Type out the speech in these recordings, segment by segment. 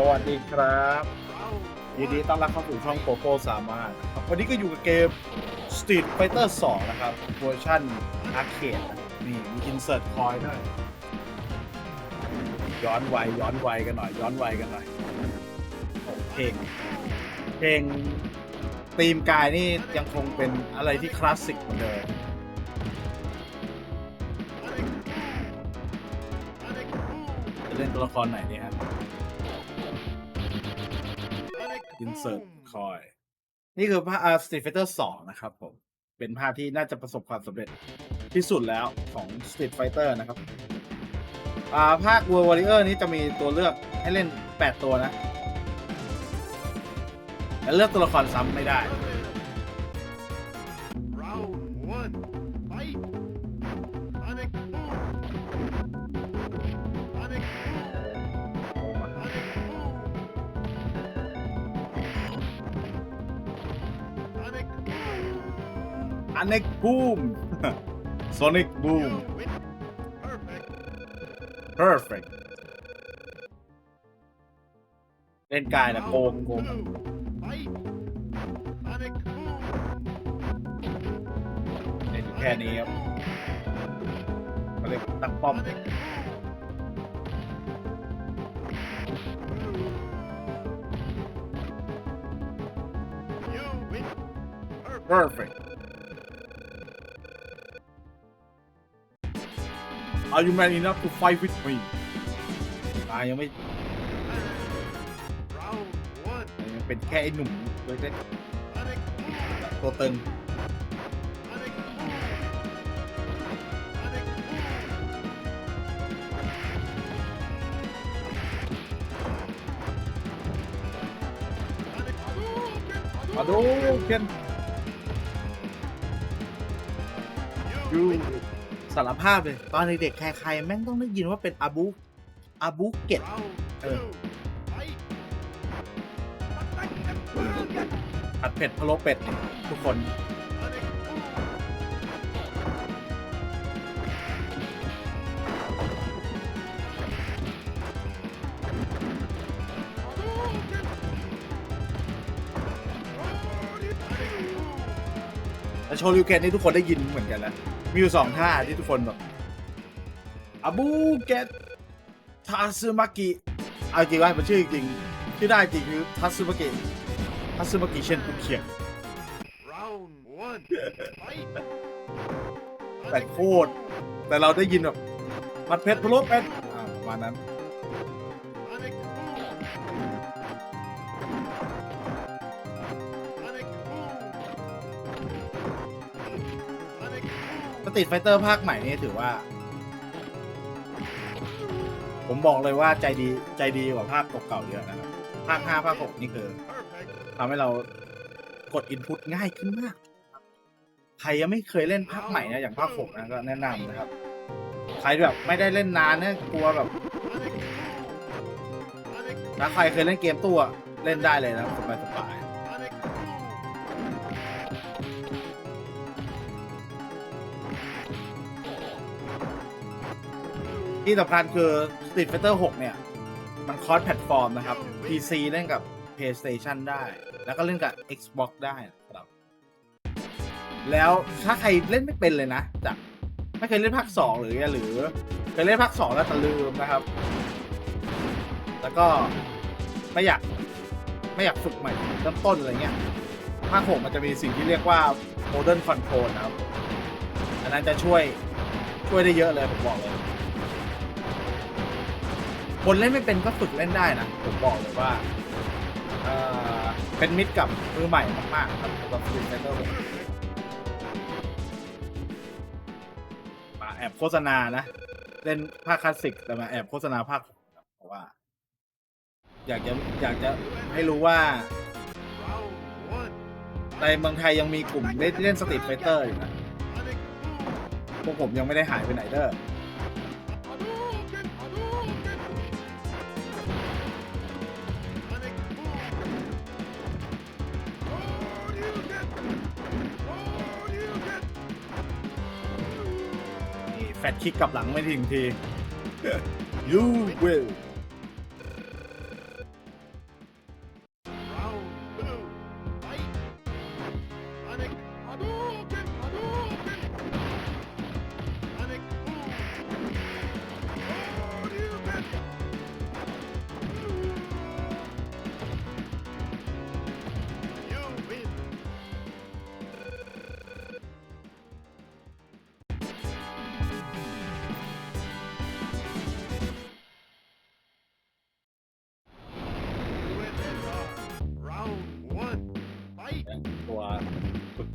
สวัสดีครับยินดีต้อนรับเข้าสู่ช่องโปโป้สามารถครับวันนี้ก็อยู่กับเกม Street Fighter 2 นะครับเวอร์ชันอาร์เคดนี่มีอินเสิร์ตคอยด้วยย้อนวัยย้อนวัยกันหน่อย ย้อนวัยกันหน่อยโอ้เพลงเพลงตีมกายนี่ยังคงเป็นอะไรที่คลาสสิกเหมือนเดิมจะเล่นตัวละครไหนเนี่ยครับ อินเสิร์ตคอยนี่คือภาพ Street Fighter 2นะครับผม เป็นภาพที่น่าจะประสบความสำเร็จที่สุดแล้วของ Street Fighter นะครับอ่าภาค World Warrior นี้จะมีตัวเลือกให้เล่น 8 ตัวนะและเลือกตัวละครซ้ำไม่ได้ อันเน็กบูมโซนิกบูม perfect เล่นกายนะโกงโกงเล่นแค่นี้ครับก็เลยตั้งป้อมเพอร์เฟก Are you man enough to fight with me อายยังไม่ยังเป็นแค่ไอ้หนุ่มตัวเล็กตัวตึงมาดูเพียน You สารภาพเลย ตอนเด็กๆใครๆแม่งต้องได้ยินว่าเป็นอาบูอาบูเกต Round Uh. two. Fight. ผัดเผ็ดพะโล้เป็ดทุกคน แต่โชริวเกตนี่ทุกคนได้ยินเหมือนกันแล้ว มีอยู่สองท่าที่ทุกคนแบบอาบูเกตทาซึมากิเอาจริงว่ามันชื่อจริงชื่อได้จริงคือทัซึมากิทัซึมากิเชนปุเขียน Round one. Fight. แต่โคตรแต่เราได้ยินแบบมัดเพชรพะโล้เป็ดอ่าประมาณนั้น boom. สตรีทไฟเตอร์ภาคใหม่นี่ถือว่า ผมบอกเลยว่าใจดีใจดีกว่าภาคเก่าๆเยอะนะครับ ภาค5ภาค6นี่คือทำให้เรากดอินพุตง่ายขึ้นมาก ใครยังไม่เคยเล่นภาคใหม่นะอย่างภาค6นะก็แนะนำนะครับ ใครแบบไม่ได้เล่นนานเนี่ยกลัวแบบถ้าใครเคยเล่นเกมตัวเล่นได้เลยนะสบายสบาย ที่สำคัญคือ Street Fighter 6 เนี่ย มันคอสแพลตฟอร์มนะครับ PC เล่นกับ PlayStation ได้ แล้วก็เล่นกับ Xbox ได้ครับ แล้วถ้าใครเล่นไม่เป็นเลยนะจากไม่เคยเล่นภาค 2 หรือหรือเคยเล่นภาค 2 แล้วแต่ลืมนะครับ แล้วก็ไม่อยากไม่อยากฝึกใหม่เริ่มต้นอะไรเงี้ยภาค 6 มันจะมีสิ่งที่เรียกว่า Modern Control นะครับ อันนั้นจะช่วยช่วยได้เยอะเลยผมบอกเลย คนเล่นไม่เป็นก็ฝึกเล่นได้นะ ผมบอกเลยว่าเอ่อเป็นมิตรกับมือใหม่มากๆครับสำหรับ Street Fighter 6มาแอบโฆษณานะ เล่นภาคคลาสสิกแต่มาแอบโฆษณาภาคเพราะว่า อยากจะอยากจะให้รู้ว่า ในเมืองไทยยังมีกลุ่มเล่นเล่นสตรีทไฟเตอร์อยู่นะ พวกผมยังไม่ได้หายไปไหนเด้อ แฟตคิกกลับหลังไม่ถึงที you will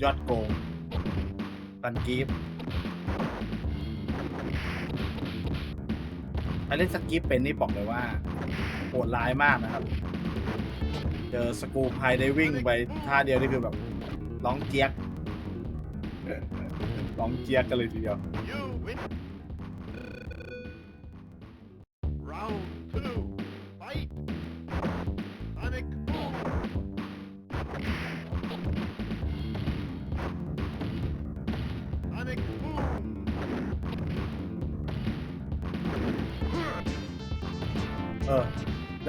ยอดโกงตันกีฟใครเล่นสกีฟเป็นนี่บอกเลยว่าโหดร้ายมากนะครับ เจอสกูพายได้วิ่งไปท่าเดียวนี่คือแบบร้องเจี๊ยกร้องเจี๊ยกกันเลยทีเดียว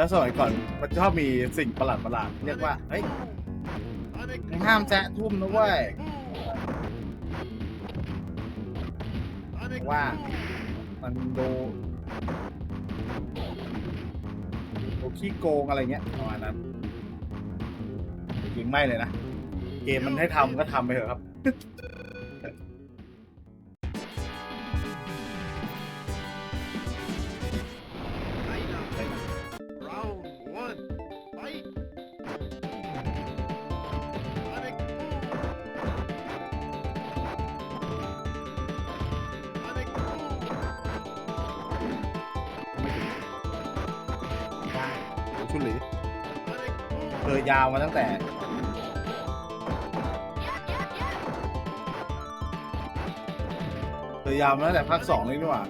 แล้วสมัยก่อนมันชอบมีสิ่งประหลาดประหลาดๆเรียกว่าเฮ้ยมึงห้ามแซะทุ่มนะเว้ยว่ามันดูดูขี้โกงอะไรเงี้ยประมาณนั้นจริงๆไม่เลยนะ เกมมันให้ทำก็ทำไปเถอะครับ ชุลีเธอยาวมาตั้งแต่เธอยาวมาตั้งแต่ภาคสองเลยนี่หว่า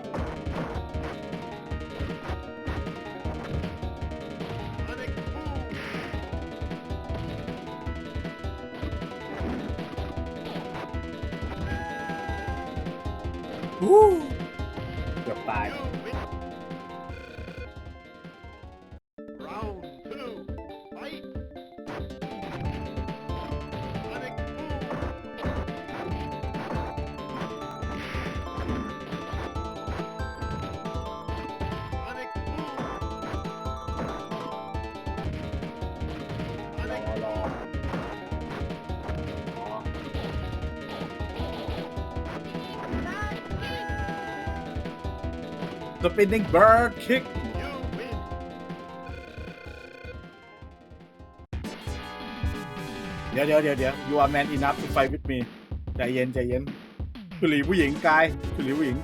สปินนิ่งบาร์คิกเดี๋ยวเดี๋ยวเดี๋ยวเดี๋ยว you are man enough to fight with me ใจเย็นใจเย็นคุณหลีผู้หญิงกายคุณหลีผู้หญิง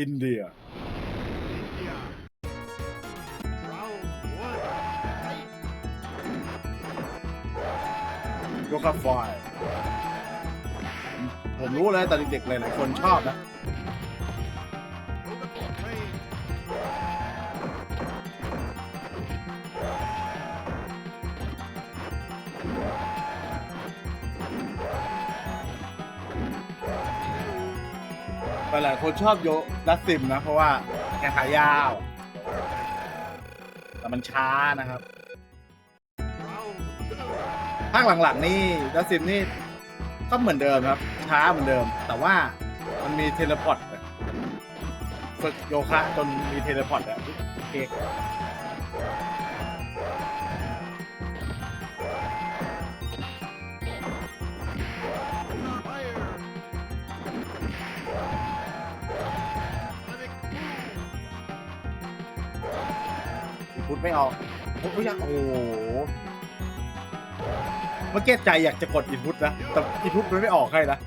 อินเดีย India. Round one. Fight. โยคะไฟผมรู้เลยแต่เด็กๆหลายๆคนชอบนะ ลายคนชอบโยดัสซิมนะ เพราะว่าแขนขายาว แต่มันช้านะครับภาคหลังๆ นี่ดัสซิมนี่ก็เหมือนเดิมครับ ช้าเหมือนเดิม แต่ว่ามันมีเทเลพอร์ตฝึกโยคะจนมีเทเลพอร์ตอะโอเค พุทไม่ออกโอ้ยโอ้โหเมื่อกี้ใจอยากจะกดอินพุตนะ แต่อินพุตมันไม่ออกให้นะ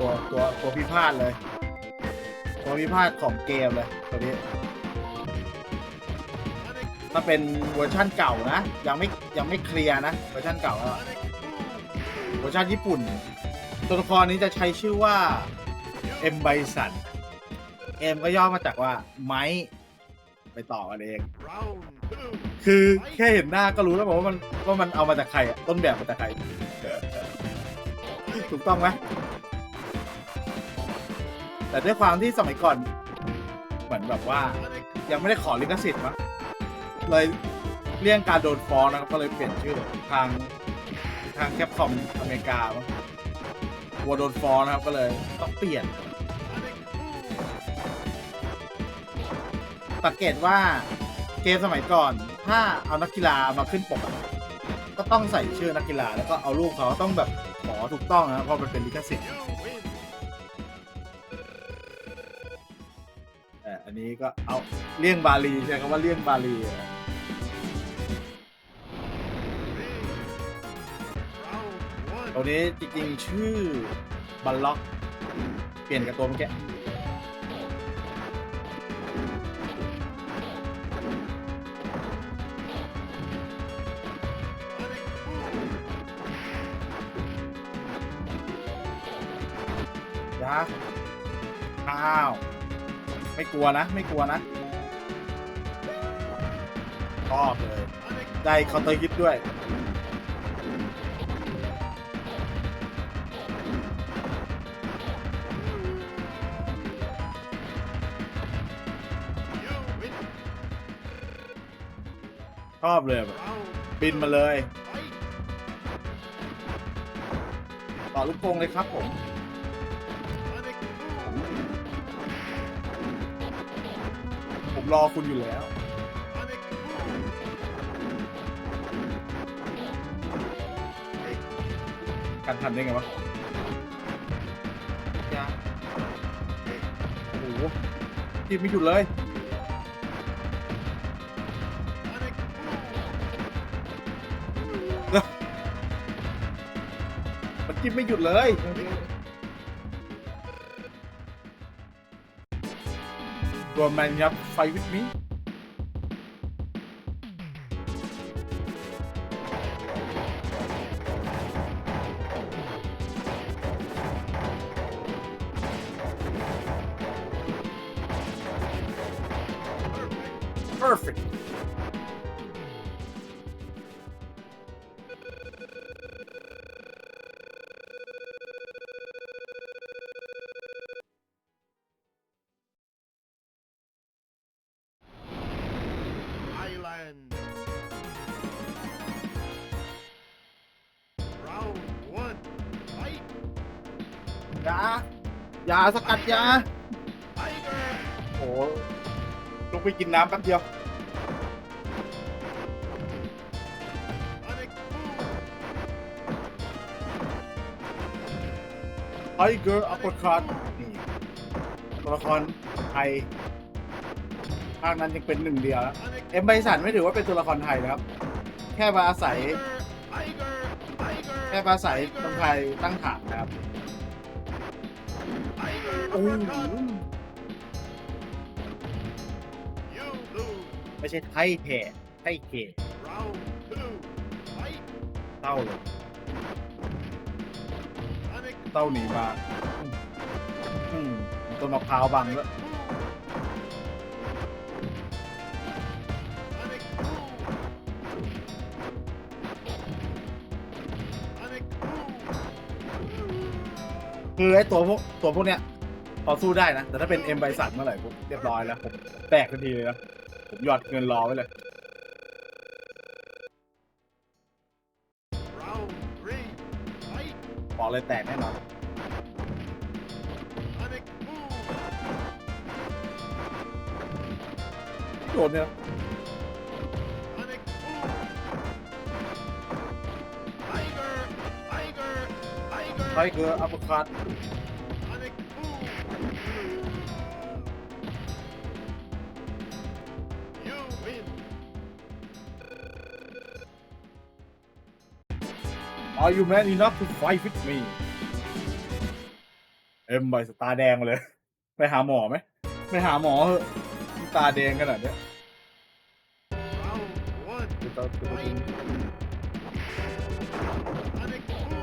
ตัวตัวตัวพิพาทเลย ตัวพิพาทของเกมเลยตัวนี้ถ้าเป็นเวอร์ชั่นเก่านะ ยังไม่ยังไม่เคลียร์นะเวอร์ชั่นเก่าแล้วเวอร์ชันญี่ปุ่น ตัวละครนี้จะใช้ชื่อว่าเอ็มไบสันเอ็มก็ย่อมาจากว่าไม้ไปต่อกันเอง คือแค่เห็นหน้าก็รู้แล้วบอกว่ามันว่ามันเอามาจากใครต้นแบบมาจากใครถูกต้องไหม แต่ด้วยความที่สมัยก่อน เหมือนแบบว่า ยังไม่ได้ขอลิขสิทธิ์มั้งเลยเลี่ยงการโดนฟ้องนะครับก็เลยเปลี่ยนชื่อทางทางแคปคอมอเมริกามั้งกลัวโดนฟ้องนะครับก็เลยต้องเปลี่ยน สังเกตว่าเกมสมัยก่อน ถ้าเอานักกีฬามาขึ้นปกก็ต้องใส่ชื่อนักกีฬาแล้วก็เอารูปเขาต้องแบบขอถูกต้องนะเพราะมันเป็นลิขสิทธิ์ นี้ก็เอาเลี่ยงบาลีใช้คำว่าเลี่ยงบาลีตัวนี้จริงๆชื่อบัลล็อก เปลี่ยนกับตัวเมื่อกี้ Sonic boom. ยะอ้าว ไม่กลัวนะ ไม่กลัวนะชอบเลย ได้เคาน์เตอร์ฮิตด้วย ชอบเลยแบบบินมาเลย ต่อลูกโป่งเลยครับผม รอคุณอยู่แล้วการทันได้ไงวะยาโอ้โหทีมไม่หยุดเลย Sonic boom. มันจิ้มไม่หยุดเลย ตัวแมนยับไยาสกัดยาโอ้โหลุกไปกินน้ำแป๊บเดียว ไทเกอร์อัปเปอร์คัตตัวละครไทยภาคนั้นยังเป็นหนึ่งเดียวแล้วเอ็มไบสันไม่ถือว่าเป็นตัวละครไทยนะครับ แค่มาอาศัย แค่มาอาศัยคนไทยตั้งฐาน ไม่ใช่ไทยแท้ไทยเกเต้าเลยเต้าหนีมาอืมต้นมะพร้าวบังแล้วยคือไอ้ตัวพวกตัวพวกเนี้ย อสู้ได้นะ แต่ถ้าเป็นเอ็มไบสันเมื่อไหร่ผมเรียบร้อยแล้วผมแตกทันทีเลยนะผมหยอดเงินรอไว้เลย บอกเลยแตกแน่นอนโดนเนี่ยไทเกอร์อัปคัต Are you man enough to fight with me เอ็มใบสตาแดงมาเลย ไปหาหมอไหมไปหาหมอเหอะตาแดงขนาดเนี้ย Round one. เดี๋ยวจะเดี๋ยวจะ Sonic boom.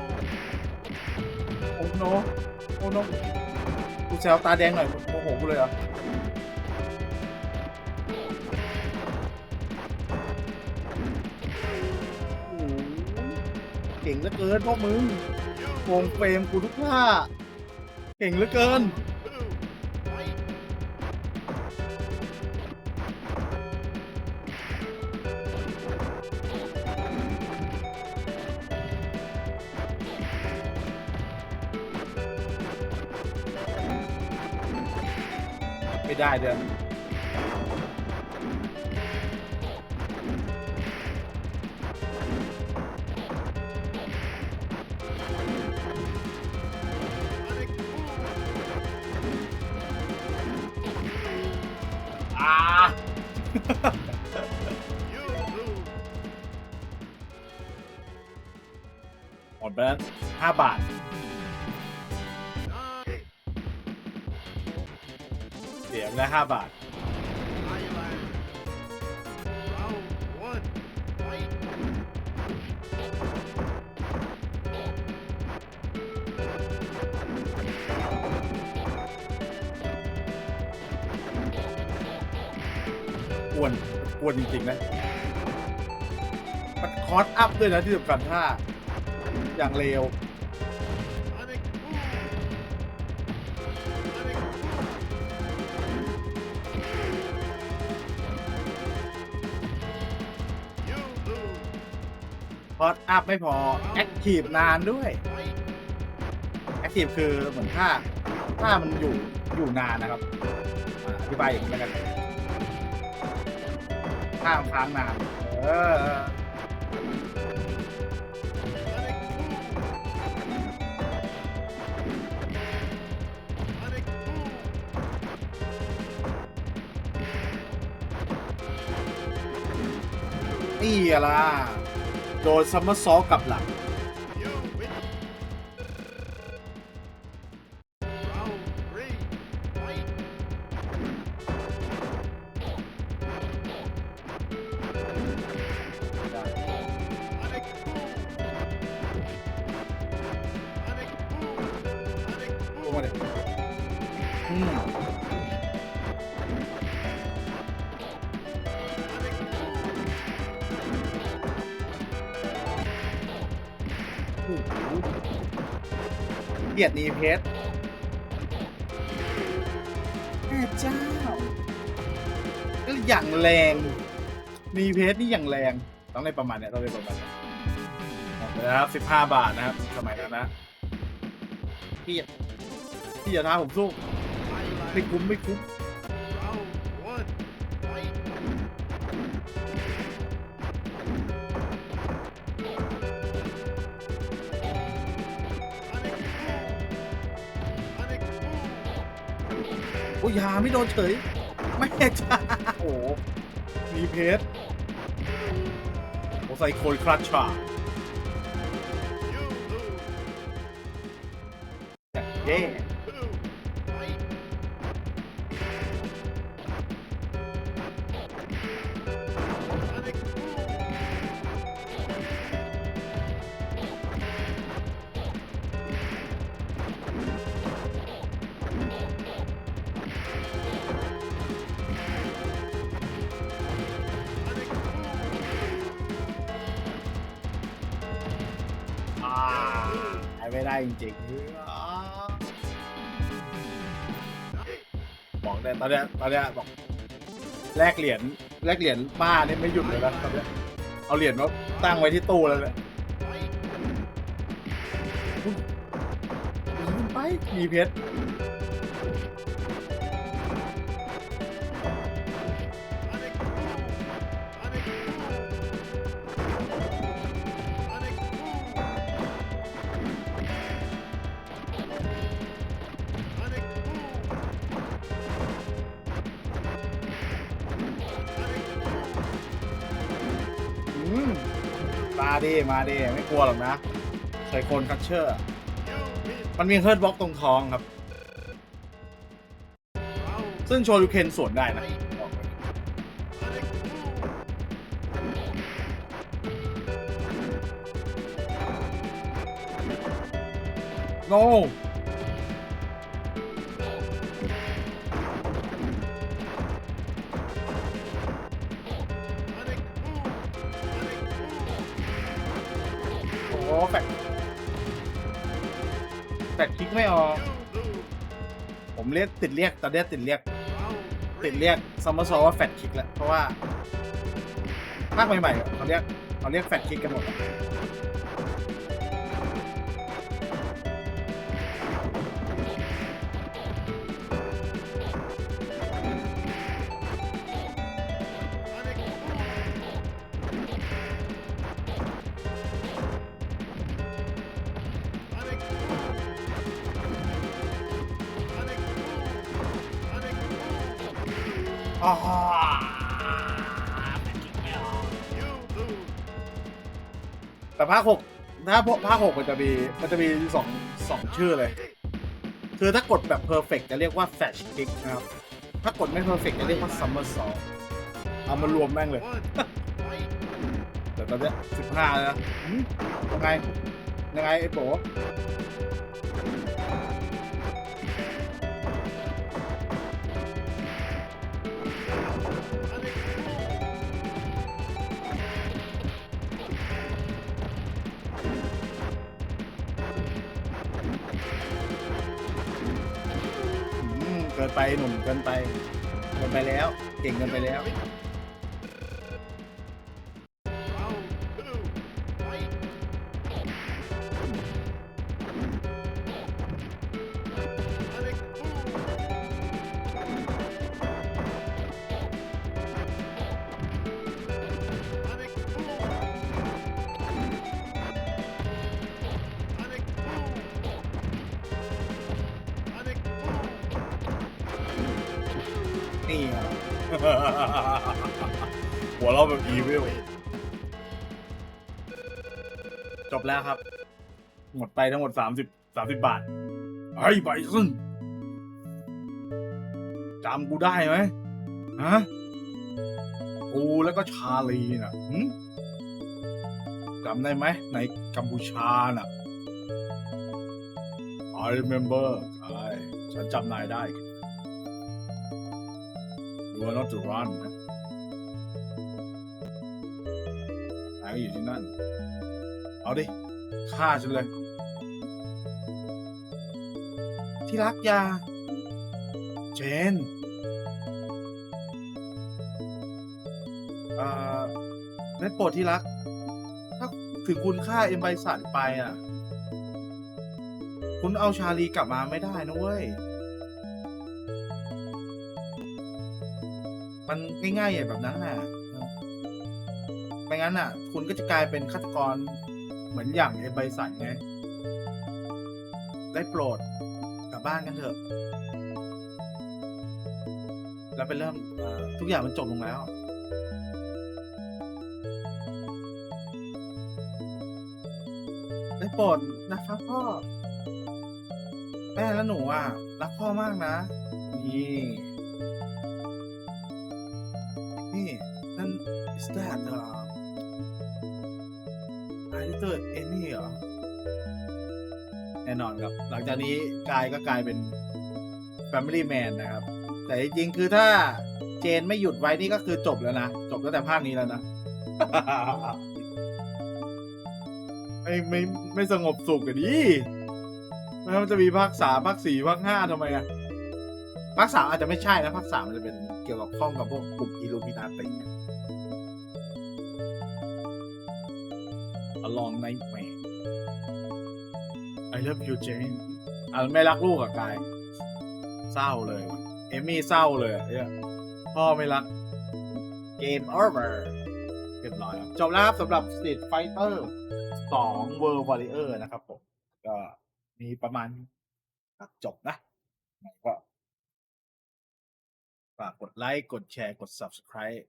โอ้โนโอ้โนกูแซวตาแดงหน่อยโมโหกูเลยเหรอโก่งเหลือเกินพวกมึง You วงเฟรมกูทุกท่าเก่งเหลือเกิน ไม่ได้เดี๋ยา หมดไปแล้วห้าบาท เสียไปแล้วห้าบาท วนกวนจริงๆนะ มันคอร์สอัพด้วยนะที่สำคัญถ้าอย่างเร็วคอร์สอัพไม่พอ แอคทีฟนานด้วย แอคทีฟคือเหมือนถ้าถ้ามันอยู่อยู่นานนะครับอ่าอธิบายอย่างนี้แล้วกัน ถ้ามันค้างนานเออ Sonic boom. Sonic boom. นี่อะล่ะ โดนซัมเมอร์ซอลกับหลัง เจ้าก็อย่างแรงมีเพชรนี่อย่างแรง ต้องได้ประมาณเนี้ยต้องได้ประมาณเนี้ยหมดไปแล้วครับสิบห้าบาทนะครับ สมัยนั้นนะพี่อย่าพี่อย่าท้าผมสู้ไม่คุ้มไม่คุ้ม อ้ยาไม่โดนเฉย ไม่จ้าโอ้มีเพชรผมใส่โคนคลัตชาเย้ ไม่ได้จริงๆอ่าบอกเลยตอนเนี้ยตอนเนี้ยบอกแลกเหรียญแลกเหรียญป้านี่ไม่หยุดเลยนะตอนเนี้ยเอาเหรียญมาตั้งไว้ที่ตู้แล้วเนี่ย Fight. ยิงไปมีเพชร มาดิ มาดิ ไม่กลัวหรอกนะไซโคนคัชเชอร์ มันมีเฮิร์ตบล็อกตรงท้องครับ ซึ่งโชยูเคนสวนได้นะโน no. รียกติดเรียกตอนนี้ติดเรียก ติดเรียกซัมเมอร์ซอว่าแฟดคิกแหละเพราะว่าภาคใหม่ๆเขาเรียกเขาเรียกแฟดคิกกันหมด ภาคหกถ้าพวกภาคหกมันจะมีมันจะมีสองสองชื่อเลย คือถ้ากดแบบเพอร์เฟกจะเรียกว่าแฟชคิกนะครับ ถ้ากดไม่เพอร์เฟกจะเรียกว่าซัมเมอร์ซอเอามารวมแม่งเลยแต่ตอนเนี้สิบห้าแล้วยังไงยังไงไอ้โป๋ เกินไปหนุ่มเกินไปเกินไปแล้ว เก่งเกินไปแล้ว นี่ไงหัวเราะแบบอีวิลจบแล้วครับ หมดไปทั้งหมดสามสิบสามสิบบาทไอ้ไบซึ่งจำกูได้ไหมฮะกูแล้วก็ชาลีน่ะหึจำได้ไหมในกัมพูชาน่ะ I remember ใช่ฉันจำนายได้ You are not to run นะนายก็อยู่ที่นั่น เอาดิฆ่าฉันเลย ที่รักยา เจนเอ่อได้โปรดที่รัก ถ้าถึงคุณฆ่าเอ็มไบสันไปอะ คุณเอาชาลีกลับมาไม่ได้นะเว้ย มันง่ายๆอย่างแบบนั้นน่ะไม่งั้นน่ะ คุณก็จะกลายเป็นฆาตกรเหมือนอย่างเอ็มไบสันไง ได้โปรดกลับบ้านกันเถอะ แล้วไปเริ่มทุกอย่างมันจบลงแล้วได้โปรดนะครับพ่อแม่และหนูอะ รักพ่อมากนะ นี่ I little Amy เหรอ แน่นอนครับ หลังจากนี้กายก็กลายเป็น Family Man นะครับ แต่จริงๆคือถ้าเจนไม่หยุดไว้นี่ก็คือจบแล้วนะ จบตั้งแต่ภาคนี้แล้วนะ ไม่ไม่ไม่สงบสุขกันดิแล้วมันจะมีภาคสามภาคสี่ภาคห้าทำไมอะภาคสามอาจจะไม่ใช่นะภาคสามมันจะเป็นเกี่ยวกับข้องกับพวกกลุ่มอิลูมินาติ long night man I love you Jane อะไม่รักลูกอะกาย เศร้าเลยว่ะเอมี่เศร้าเลยอะเนี่ยพ่อไม่รัก Game over เรียบร้อยครับจบแล้วครับสำหรับ Street Fighter 2 World Warrior นะครับผม ก็มีประมาณจบนะก็ฝากกดไลค์ กดแชร์ กด Subscribe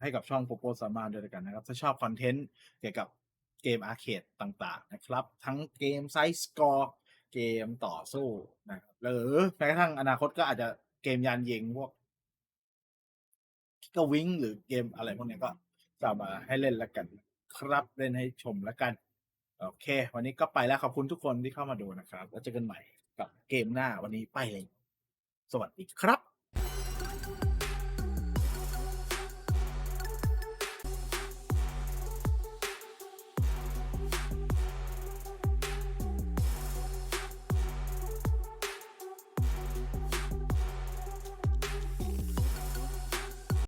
ให้กับช่องโปโปสามารถด้วยแล้วกันนะครับ ถ้าชอบคอนเทนต์เกี่ยวกับ เกมอาร์เคดต่างๆนะครับ ทั้งเกมไซส์สกอร์เกมต่อสู้นะครับหรือแม้กระทั่งอนาคตก็อาจจะเกมยานเยงพวกก็วิงหรือเกมอะไรพวกนี้ก็จะมาให้เล่นแล้วกันครับเล่นให้ชมแล้วกัน โอเค วันนี้ก็ไปแล้วขอบคุณทุกคนที่เข้ามาดูนะครับ แล้วเจอกันใหม่กับเกมหน้าวันนี้ไปเลย สวัสดีครับ